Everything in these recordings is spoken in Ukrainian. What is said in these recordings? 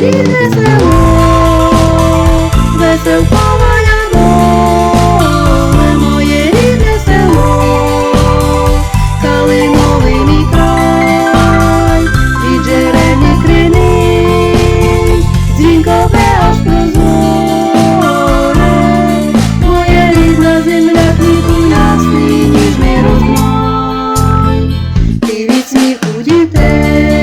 рідне село, веселково любове моє рідне село, калиновий мій край, від джерельні крини, дзвінкове аж прозоре, моя земля квіту ясний, ніжний розмай, ти від дітей.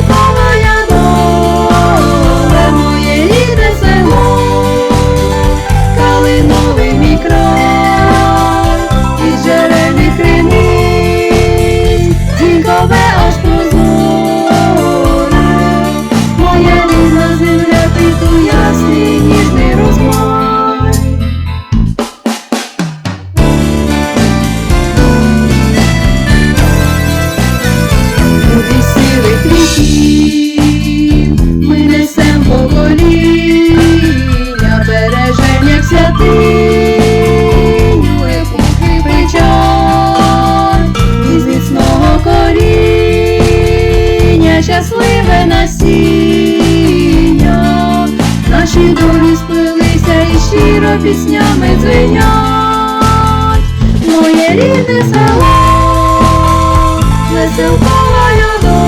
Веселкова святиню епохи печаль, коріння, щасливе насіння, наші долі сплелися і щиро піснями дзвенять, моє рідне село веселкова доля.